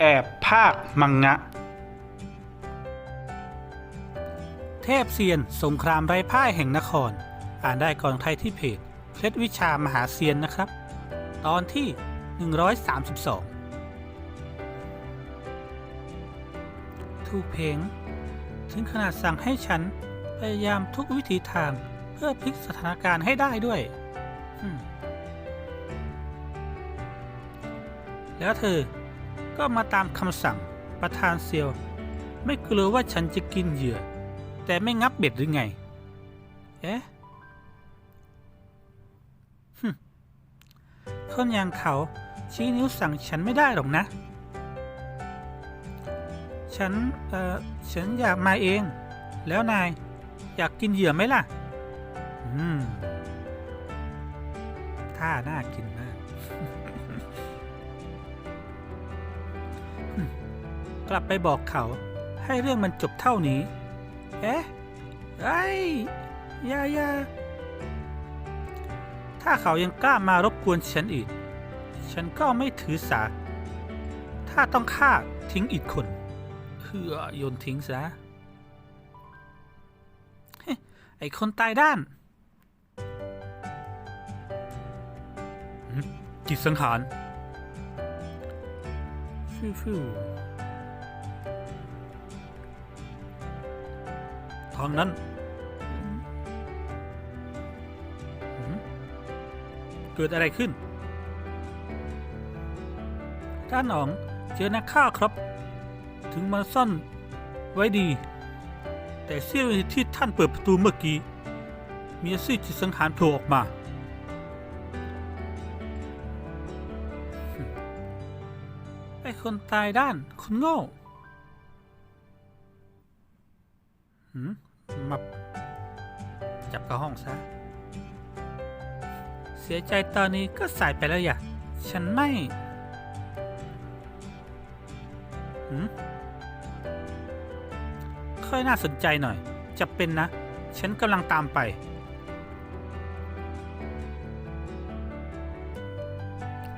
แอบภาคมังงะ เทพเซียนสงครามไร้พ่ายแห่งนคร อ่านได้ก่อนใครที่เพจเคล็ดวิชามหาเซียนนะครับ ตอนที่ 132 ถูกเพงถึงขนาดสั่งให้ฉันพยายามทุกวิธีทางเพื่อพลิกสถานการณ์ให้ได้ด้วยแล้วเธอ ก็มาตามคำสั่งประธานเซียว ไม่กลัวว่าฉันจะกินเหยื่อ แต่ไม่งับเบ็ดหรือไง เอ๊ะฮึ่มคนอย่างเขาชี้นิ้วสั่งฉันไม่ได้หรอกนะ ฉัน เอ่อ ฉันอยากมาเอง แล้วนาย อยากกินเหยื่อไหมล่ะ อืมท่าน่ากิน กลับไปบอกเขา ให้เรื่องมันจบเท่านี้ เอ๊ะไอ้ยายาถ้าเขายังกล้ามารบกวนฉันอีก ฉันก็ไม่ถือสา ถ้าต้องฆ่าทิ้งอีกคนเพื่อโยนทิ้งซะเฮ้ยไอคนตายด้านจิตสังหารฟิวฟิว ทางนั้น เกิดอะไรขึ้นท่านหนองเจอนักฆ่าครับ ถึงมาซ่อนไว้ดี แต่เสี้ยวนที่ท่านเปิดประตูเมื่อกี้ มีซี่จิตสังหารโผล่ออกมา ไอ้คนตายด้านคนโง่ หืมมาจับเข้าห้องซะ เสียใจตอนนี้ก็สายไปแล้วอย่ะฉันไม่หืมค่อยน่าสนใจหน่อย จะเป็นนะ ฉันกำลังตามไป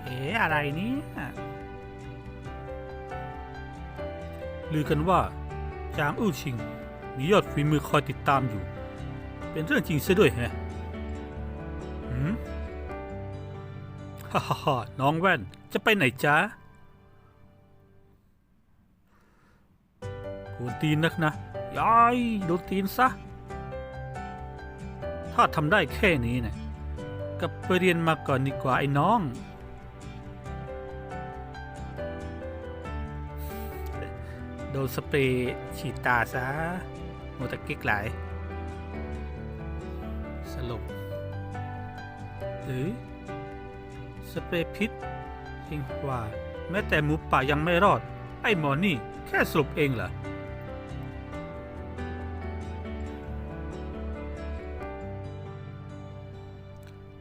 เอ๋อะไรนี่ลือกันว่า จางอู้ชิง มียอดฝีมือคอยติดตามอยู่ เป็นเรื่องจริงซะด้วยแฮะหืมฮ่าฮ่าฮ่าน้องแว่นจะไปไหนจ๊ะโดนตีนนักนะยายโดนตีนซะ ถ้าทำได้แค่นี้เนี่ยกลับไปเรียนมาก่อนดีกว่าไอ้น้อง โดนสเปรย์ฉีดตาซะโมตะเก๊กหลาย สลบเฮ้ยสเปรย์พิษเพียงว่าแม้แต่หมูป่ายังไม่รอด ไอ้หมอนี่แค่สลบเองเหรอ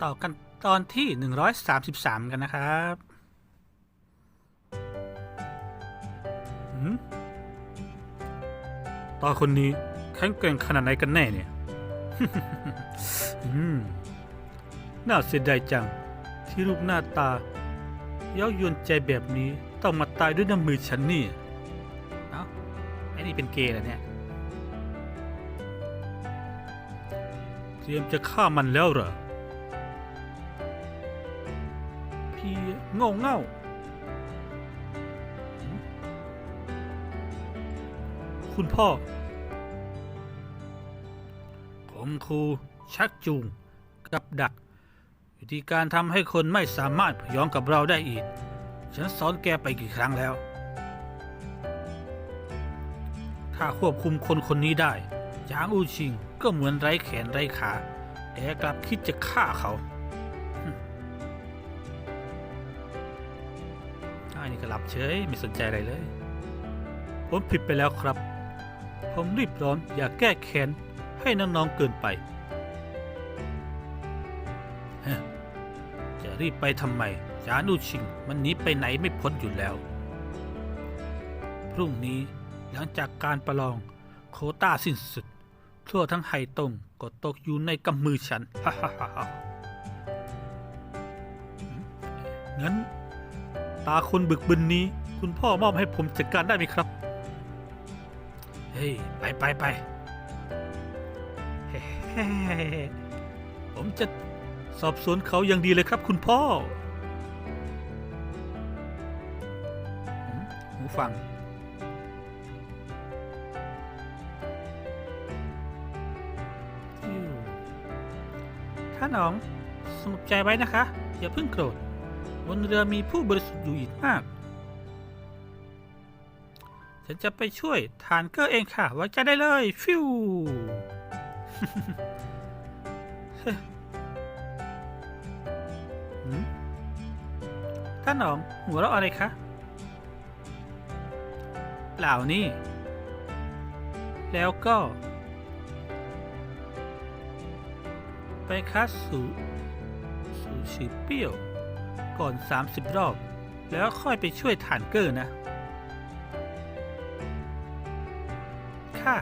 ต่อกันตอนที่ 133 กันนะครับ ตาคนนี้แข็งแกร่งขนาดไหนกันแน่เนี่ยน่าเสียดายจัง ที่รูปหน้าตาเย้ายวนใจแบบนี้ต้องมาตายด้วยน้ำมือฉันนี่เอ้าไอ้นี่เป็นเกย์เหรอเนี่ยเตรียมจะฆ่ามันแล้วเหรอพี่โง่เง่า คุณพ่อผมครูชักจูง กับดัก วิธีการทำให้คนไม่สามารถพยองกับเราได้อีก ฉันสอนแกไปกี่ครั้งแล้ว ถ้าควบคุมคนคนนี้ได้จางอูชิงก็เหมือนไร้แขนไร้ขาแต่กลับคิดจะฆ่าเขาอ้าวนี่ก็หลับเฉยไม่สนใจอะไรเลย ผมผิดไปแล้วครับ ผมรีบร้อนอยากแก้แค้นให้น้องๆเกินไป จะรีบไปทำไมจานุชิงมันหนีไปไหนไม่พ้นอยู่แล้ว พรุ่งนี้หลังจากการประลองโคต้าสิ้นสุด ทั่วทั้งไฮตงก็ตกอยู่ในกำมือฉันฮ่าฮ่าฮ่างั้น ตาคนบึกบึนนี้ คุณพ่อมอบให้ผมจัดการได้ไหมครับ ฮ้ย ไปไปไปผมจะสอบสวนเขาอย่างดีเลยครับคุณพ่อ หูฟังท่านอ๋องสงบใจไว้นะคะ อย่าเพิ่งโกรธ บนเรือมีผู้บริสุทธิ์อยู่อีกมาก ฉันจะไปช่วยฐานเกอร์เองค่ะ ไว้ใจได้เลย ฟิวท่านอ๋อง หัวเราะอะไรคะ เปล่านี่ แล้วก็ไปคัดสูสูชิเปี้ยว ก่อน 30 รอบ แล้วค่อยไปช่วยฐานเกอร์นะ ค่ะ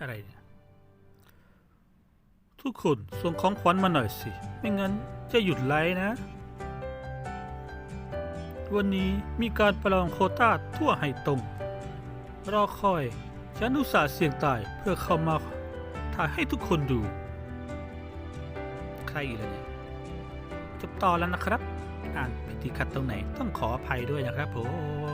อะไรเนี่ยทุกคนส่งของขวัญมาหน่อยสิ ไม่งั้นจะหยุดไลฟ์นะ วันนี้มีการประลองโคต้าทั่วไห่ตรงรอคอย ฉันอุตส่าห์เสี่ยงตายเพื่อเข้ามาถ่ายให้ทุกคนดู ใครอีกแล้วเนี่ย ต่อแล้วนะครับ อ่านพิธีขัดตรงไหนต้องขออภัยด้วยนะครับผม